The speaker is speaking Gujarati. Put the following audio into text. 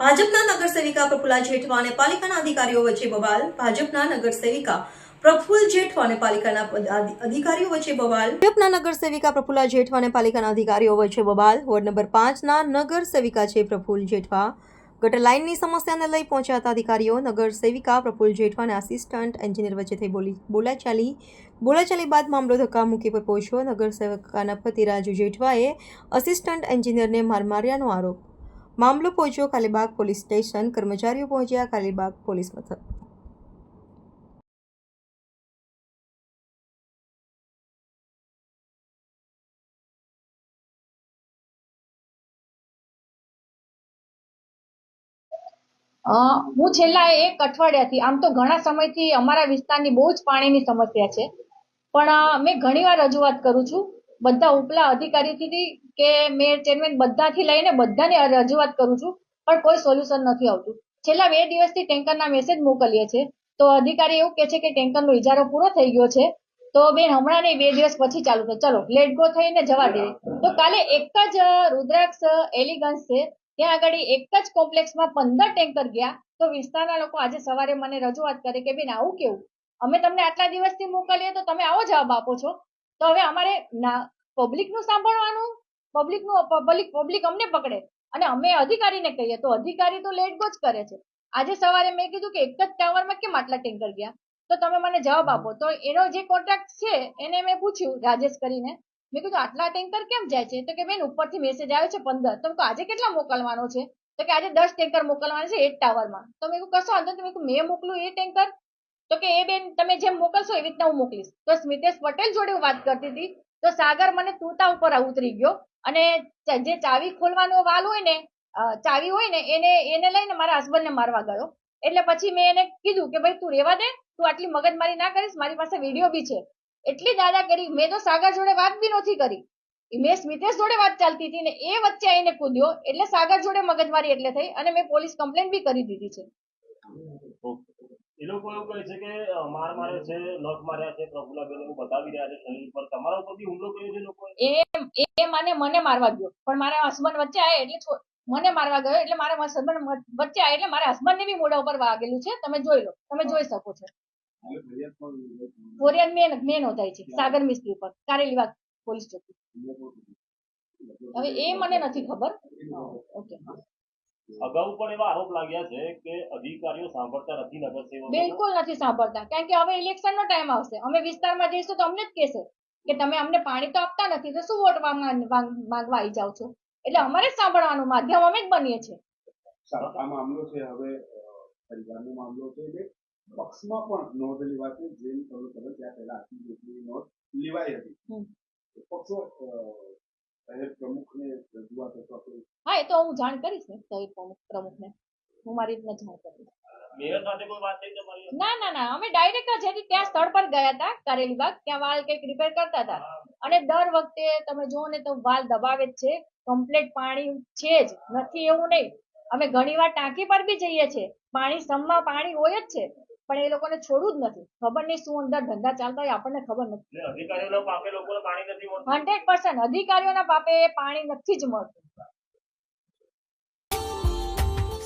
ભાજપના નગરસેવિકા પ્રફુલા જેઠવા અને પાલિકાના અધિકારીઓ વચ્ચે બવાલ. ભાજપના નગરસેવિકા પ્રફુલ જેઠવા અને પાલિકાના અધિકારીઓ વચ્ચે બવાલ. ભાજપના નગરસેવિકા પ્રફુલા જેઠવા અને પાલિકાના અધિકારીઓ વચ્ચે બવાલ. વોર્ડ નંબર પાંચના નગરસેવિકા છે પ્રફુલ જેઠવા. ગટર લાઇનની સમસ્યાને લઈ પહોંચ્યા અધિકારીઓ, નગરસેવિકા પ્રફુલ જેઠવા અને આસિસ્ટન્ટ એન્જિનિયર વચ્ચે થઈ બોલી, બોલાચાલી. બોલાચાલી બાદ મામલો ધક્કા મૂકી પર પહોંચ્યો. નગર સેવકાના પતિ રાજુ જેઠવાએ અસિસ્ટન્ટ એન્જિનિયરને માર માર્યાનો આરોપ. મામલો પહોંચ્યો કાલીબાગ પોલીસ સ્ટેશન. કર્મચારીઓ પહોંચ્યા કાલીબાગ પોલીસ મથક. હું છેલ્લા એક અઠવાડિયાથી, આમ તો ઘણા સમયથી અમારા વિસ્તારની બહુ જ પાણીની સમસ્યા છે. પણ મેં ઘણીવાર રજૂઆત કરું છું બધા ઉપલા અધિકારીથી કે મેયર ચેરમેન બધાથી લઈને બધાને રજૂઆત કરું છું, પણ કોઈ સોલ્યુશન નથી આવતું. છેલ્લા બે દિવસથી ટેન્કરના મેસેજ મોકલીએ છે. તો અધિકારી એવું કહે છે કે ટેન્કરનો ઇજારો પૂરો થઈ ગયો છે. તો બેન, હમણાં નહીં, બે દિવસ પછી ચાલુ થશે. ચલો લેટ ગો થઈને જવા દે. તો કાલે એક જ રુદ્રાક્ષ એલિગન્સ છે. ત્યાં આગળ એક જ કોમ્પ્લેક્સમાં પંદર ટેન્કર ગયા. તો વિસ્તારના લોકો આજે સવારે મને રજૂઆત કરે કે, બેન, આવું કેવું? અમે તમને આટલા દિવસથી મોકલીએ તો તમે આવો જવાબ આપો છો. તો હવે અમારે પબ્લિકનું સાંભળવાનું પબ્લિકનું પબ્લિક પબ્લિક અમને પકડે અને અમે અધિકારીને કહીએ તો અધિકારી તો લેટ ગો જ કરે છે. આજે સવારે મેં કીધું કે એક જ ટાવરમાં કેમ આટલા ટેન્કર ગયા? તો તમે મને જવાબ આપો. તો એનો જે કોન્ટ્રાક્ટ છે એને મેં પૂછ્યું રાજેશ કરીને. મેં કીધું આટલા ટેન્કર કેમ જાય છે? તો કે બેન ઉપરથી મેસેજ આવ્યો છે પંદર. તો આજે કેટલા મોકલવાનો છે? તો કે આજે દસ ટેન્કર મોકલવાના છે એક ટાવરમાં. તો મેં કશો વાંધો નહીં. મેં મેં મોકલું એ ટેન્કર? તો કે એ બેન તમે જેમ મોકલશો એવી રીતના હું મોકલીશ. તો સ્મિતેશ પટેલ જોડે હું વાત કરતી હતી. તો સાગર મને તૂતા ઉપર ઉતરી ગયો અને જે ચાવી ખોલવાનો વાલ હોય ને ચાવી હોય ને, એને એને લઈને મારા હસબન્ડને મારવા ગયો. એટલે પછી મેં એને કીધું કે ભાઈ, તું રેવા દે, તું આટલી મગજમારી ના કરીશ, મારી પાસે વીડિયો બી છે. એટલી દાદા કરી, મેં તો સાગર જોડે વાત બી નથી કરી. મેં સ્મિતેશ જોડે વાત ચાલતી હતી ને એ વચ્ચે એને કૂદ્યો, એટલે સાગર જોડે મગજમારી એટલે થઈ અને મેં પોલીસ કમ્પ્લેન બી કરી દીધી છે. લોકો એવું કહે છે કે માર માર્યો છે નખ માર્યા છે પ્રફુલ્લાબેન એવું બતાવી રહ્યા છે શરીર પર તમારા ઉપર બી હુમલો કર્યો છે લોકો એ એ મને મને મારવા ગયો. પણ મારા હસબન્ડ વચ્ચે આવ્યા એટલે મને મારવા ગયો એટલે મારા હસબન્ડ વચ્ચે આવ્યા એટલે મારા હસબન્ડ ને બી મોઢા ઉપર વાગેલું છે. તમે જોઈ લો તમે જોઈ શકો છો. ફરિયાદ મેન મેન નોંધાઈ છે સાગર મિસ્ત્રી પર કારેલીબાગ પોલીસ ચોકી. હવે એ મને નથી ખબર. ઓકે અગાઉ પણ એવા આરોપ લાગ્યા છે કે અધિકારીઓ સાંભળતા નથી નગરસેવકો. બિલકુલ નથી સાંભળતા. કારણ કે હવે ઇલેક્શન નો ટાઈમ આવશે. અમે વિસ્તારમાં જઈશું તો અમને જ કહેશે કે તમે અમને પાણી તો આપતા નથી તો શું વોટ માંગ- માંગ- માંગવા આવી જાઓ છો? એટલે અમારે જ સાંભળવાનું માધ્યમ અમે જ બનીએ છીએ. આ મામલો છે હવે પરિવારનો મામલો છે એટલે પક્ષમાં પણ નોંધ લેવાશે જેમ તમે ખબર ત્યાં પહેલા આટલી જેટલી નોંધ લેવાઈ હતી. એ તો હું જાણ કરીશ ને સહી પ્રમુખ પ્રમુખને. હું મારી રીતના જાણ કરીશ. ના ના ના. અમે ડાયરેક્ટ જ હતી ત્યાં સ્થળ પર ગયા હતા કારેલીબાગ ત્યાં વાલ કંઈક રિપેર કરતા હતા. અને દર વખતે તમે જુઓ ને તો વાલ દબાવે જ છે. કમ્પ્લેટ પાણી છે જ. નથી એવું નહીં. અમે ઘણીવાર ટાંકી પર બી જઈએ છીએ. પાણી સમમાં પાણી હોય જ છે. પણ એ લોકોને છોડવું જ નથી. ખબર નહીં શું અંદર ધંધા ચાલતા હોય આપણને ખબર નથી. એટલે અધિકારીઓના પાપે લોકોને પાણી નથી મળતું. Hundred percent. અધિકારીઓના પાપે પાણી નથી જ મળતું.